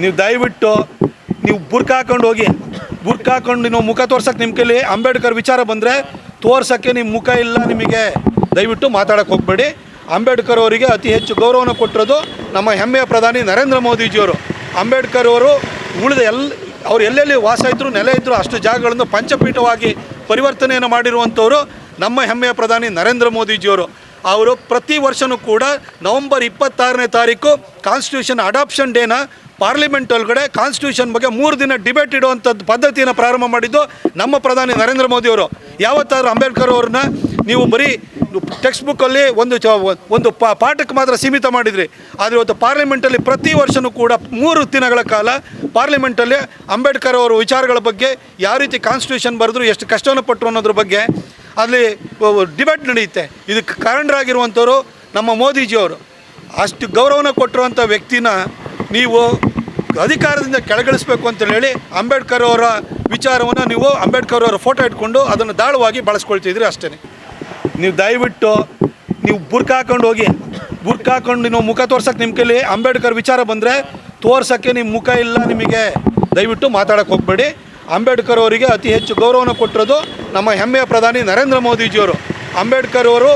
ನೀವು ದಯವಿಟ್ಟು ನೀವು ಬುರ್ಕ ಹಾಕೊಂಡು ಹೋಗಿ, ಬುರ್ಕ ಹಾಕೊಂಡು ನೀವು ಮುಖ ತೋರ್ಸಕ್ಕೆ ನಿಮ್ಮ ಕೈಲಿ ಅಂಬೇಡ್ಕರ್ ವಿಚಾರ ಬಂದರೆ ತೋರ್ಸೋಕ್ಕೆ ನಿಮ್ಮ ಮುಖ ಇಲ್ಲ ನಿಮಗೆ. ದಯವಿಟ್ಟು ಮಾತಾಡೋಕ್ಕೆ ಹೋಗಬೇಡಿ. ಅಂಬೇಡ್ಕರ್ ಅವರಿಗೆ ಅತಿ ಹೆಚ್ಚು ಗೌರವನ ಕೊಟ್ಟಿರೋದು ನಮ್ಮ ಹೆಮ್ಮೆಯ ಪ್ರಧಾನಿ ನರೇಂದ್ರ ಮೋದಿಜಿಯವರು. ಅಂಬೇಡ್ಕರ್ ಅವರು ಉಳಿದ ಎಲ್, ಅವ್ರು ಎಲ್ಲೆಲ್ಲಿ ವಾಸ ಇದ್ದರು ನೆಲೆ ಇದ್ದರು ಅಷ್ಟು ಜಾಗಗಳನ್ನು ಪಂಚಪೀಠವಾಗಿ ಪರಿವರ್ತನೆಯನ್ನು ಮಾಡಿರುವಂಥವರು ನಮ್ಮ ಹೆಮ್ಮೆಯ ಪ್ರಧಾನಿ ನರೇಂದ್ರ ಮೋದಿಜಿಯವರು. ಅವರು ಪ್ರತಿ ವರ್ಷವೂ ಕೂಡ ನವಂಬರ್ ಇಪ್ಪತ್ತಾರನೇ ತಾರೀಕು ಕಾನ್ಸ್ಟಿಟ್ಯೂಷನ್ ಅಡಾಪ್ಷನ್ ಡೇನ ಪಾರ್ಲಿಮೆಂಟ್ ಒಳಗಡೆ ಕಾನ್ಸ್ಟಿಟ್ಯೂಷನ್ ಬಗ್ಗೆ ಮೂರು ದಿನ ಡಿಬೇಟ್ ಇಡುವಂಥದ್ದು ಪದ್ಧತಿಯನ್ನು ಪ್ರಾರಂಭ ಮಾಡಿದ್ದು ನಮ್ಮ ಪ್ರಧಾನಿ ನರೇಂದ್ರ ಮೋದಿಯವರು ಯಾವತ್ತಾದರೂ ಅಂಬೇಡ್ಕರ್ ಅವ್ರನ್ನ ನೀವು ಬರೀ ಟೆಕ್ಸ್ಟ್ ಬುಕ್ಕಲ್ಲಿ ಒಂದು ಚ, ಒಂದು ಪಾ, ಪಾಠಕ್ಕೆ ಮಾತ್ರ ಸೀಮಿತ ಮಾಡಿದ್ರಿ. ಆದರೆ ಇವತ್ತು ಪಾರ್ಲಿಮೆಂಟಲ್ಲಿ ಪ್ರತಿ ವರ್ಷವೂ ಕೂಡ ಮೂರು ದಿನಗಳ ಕಾಲ ಪಾರ್ಲಿಮೆಂಟಲ್ಲಿ ಅಂಬೇಡ್ಕರ್ ಅವರ ವಿಚಾರಗಳ ಬಗ್ಗೆ ಯಾವ ರೀತಿ ಕಾನ್ಸ್ಟಿಟ್ಯೂಷನ್ ಬರೆದ್ರು ಎಷ್ಟು ಕಷ್ಟವನ್ನು ಪಟ್ಟರು ಅನ್ನೋದ್ರ ಬಗ್ಗೆ ಅಲ್ಲಿ ಡಿಬೇಟ್ ನಡೆಯುತ್ತೆ. ಇದಕ್ಕೆ ಕಾರಣರಾಗಿರುವಂಥವ್ರು ನಮ್ಮ ಮೋದಿಜಿಯವರು. ಅಷ್ಟು ಗೌರವನ ಕೊಟ್ಟಿರುವಂಥ ವ್ಯಕ್ತಿನ ನೀವು ಅಧಿಕಾರದಿಂದ ಕೆಳಗಿಳಿಸ್ಬೇಕು ಅಂತ ಹೇಳಿ ಅಂಬೇಡ್ಕರ್ ಅವರ ವಿಚಾರವನ್ನು ನೀವು ಅಂಬೇಡ್ಕರ್ ಅವರ ಫೋಟೋ ಇಟ್ಕೊಂಡು ಅದನ್ನು ದಾಳವಾಗಿ ಬಳಸ್ಕೊಳ್ತಿದ್ರಿ ಅಷ್ಟೇ. ನೀವು ದಯವಿಟ್ಟು ನೀವು ಬುರ್ಕ ಹಾಕೊಂಡು ಹೋಗಿ, ಬುರ್ಕ ಹಾಕೊಂಡು ನೀವು ಮುಖ ತೋರ್ಸಕ್ಕೆ ನಿಮ್ಮ ಕೈಲಿ ಅಂಬೇಡ್ಕರ್ ವಿಚಾರ ಬಂದರೆ ತೋರ್ಸೋಕ್ಕೆ ನಿಮ್ಮ ಮುಖ ಇಲ್ಲ ನಿಮಗೆ. ದಯವಿಟ್ಟು ಮಾತಾಡೋಕ್ಕೆ ಹೋಗಬೇಡಿ. ಅಂಬೇಡ್ಕರ್ ಅವರಿಗೆ ಅತಿ ಹೆಚ್ಚು ಗೌರವನ ಕೊಟ್ಟಿರೋದು ನಮ್ಮ ಹೆಮ್ಮೆಯ ಪ್ರಧಾನಿ ನರೇಂದ್ರ ಮೋದಿಜಿಯವರು. ಅಂಬೇಡ್ಕರ್ ಅವರು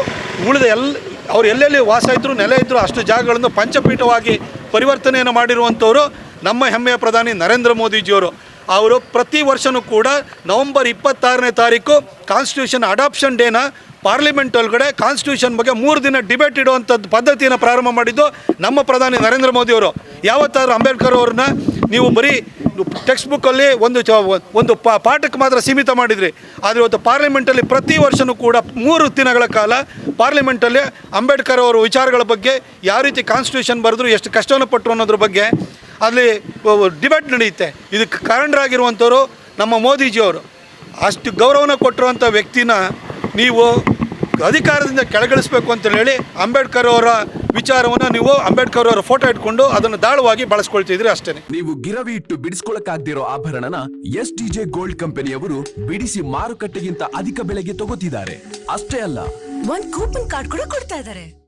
ಉಳಿದ ಎಲ್ ಅವ್ರು ಎಲ್ಲೆಲ್ಲಿ ವಾಸ ಇದ್ದರು ನೆಲೆ ಇದ್ದರು ಅಷ್ಟು ಜಾಗಗಳನ್ನು ಪಂಚಪೀಠವಾಗಿ ಪರಿವರ್ತನೆಯನ್ನು ಮಾಡಿರುವಂಥವರು ನಮ್ಮ ಹೆಮ್ಮೆಯ ಪ್ರಧಾನಿ ನರೇಂದ್ರ ಮೋದಿಜಿಯವರು, ಅವರು ಪ್ರತಿ ವರ್ಷವೂ ಕೂಡ ನವಂಬರ್ ಇಪ್ಪತ್ತಾರನೇ ತಾರೀಕು ಕಾನ್ಸ್ಟಿಟ್ಯೂಷನ್ ಅಡಾಪ್ಷನ್ ಡೇನ ಪಾರ್ಲಿಮೆಂಟ್ ಒಳಗಡೆ ಕಾನ್ಸ್ಟಿಟ್ಯೂಷನ್ ಬಗ್ಗೆ ಮೂರು ದಿನ ಡಿಬೇಟ್ ಇಡುವಂಥದ್ದು ಪದ್ಧತಿಯನ್ನು ಪ್ರಾರಂಭ ಮಾಡಿದ್ದು ನಮ್ಮ ಪ್ರಧಾನಿ ನರೇಂದ್ರ ಮೋದಿಯವರು. ಯಾವತ್ತಾದರೂ ಅಂಬೇಡ್ಕರ್ ಅವ್ರನ್ನ ನೀವು ಬರೀ ಟೆಕ್ಸ್ಟ್ ಬುಕ್ಕಲ್ಲಿ ಒಂದು ಚ, ಒಂದು ಪಾಠಕ್ಕೆ ಮಾತ್ರ ಸೀಮಿತ ಮಾಡಿದ್ರಿ. ಆದರೆ ಇವತ್ತು ಪಾರ್ಲಿಮೆಂಟಲ್ಲಿ ಪ್ರತಿ ವರ್ಷವೂ ಕೂಡ ಮೂರು ದಿನಗಳ ಕಾಲ ಪಾರ್ಲಿಮೆಂಟಲ್ಲಿ ಅಂಬೇಡ್ಕರ್ ಅವರ ವಿಚಾರಗಳ ಬಗ್ಗೆ, ಯಾವ ರೀತಿ ಕಾನ್ಸ್ಟಿಟ್ಯೂಷನ್ ಬರೆದ್ರು, ಎಷ್ಟು ಕಷ್ಟವನ್ನು ಪಟ್ಟರು ಅನ್ನೋದ್ರ ಬಗ್ಗೆ ಅಲ್ಲಿ ಡಿಬೇಟ್ ನಡೆಯುತ್ತೆ. ಇದಕ್ಕೆ ಕಾರಣರಾಗಿರುವಂಥವರು ನಮ್ಮ ಮೋದಿಜಿಯವರು. ಅಷ್ಟು ಗೌರವನ ಕೊಟ್ಟಿರುವಂಥ ವ್ಯಕ್ತಿನ ನೀವು ಅಧಿಕಾರದಿಂದ ಕೆಳಗಿಳಿಸ್ಬೇಕು ಅಂತೇಳಿ ಹೇಳಿ ಅಂಬೇಡ್ಕರ್ ಅವರ ವಿಚಾರವನ್ನು ನೀವು ಅಂಬೇಡ್ಕರ್ ಅವರ ಫೋಟೋ ಇಟ್ಕೊಂಡು ಅದನ್ನು ದಾಳವಾಗಿ ಬಳಸ್ಕೊಳ್ತಿದ್ರಿ ಅಷ್ಟೇ. ನೀವು ಗಿರವಿ ಇಟ್ಟು ಬಿಡಿಸ್ಕೊಳಕ್ಕಾಗ್ದಿರೋ ಆಭರಣನ ಎಸ್ ಡಿಜೆ ಗೋಲ್ಡ್ ಕಂಪನಿಯವರು ಬಿಡಿಸಿ ಮಾರುಕಟ್ಟೆಗಿಂತ ಅಧಿಕ ಬೆಲೆಗೆ ತಗೋತಿದ್ದಾರೆ. ಅಷ್ಟೇ ಅಲ್ಲ. ಒಂದು ಕೂಪನ್ ಕಾರ್ಡ್ ಕೂಡ ಕೊಡ್ತಾ ಇದಾರೆ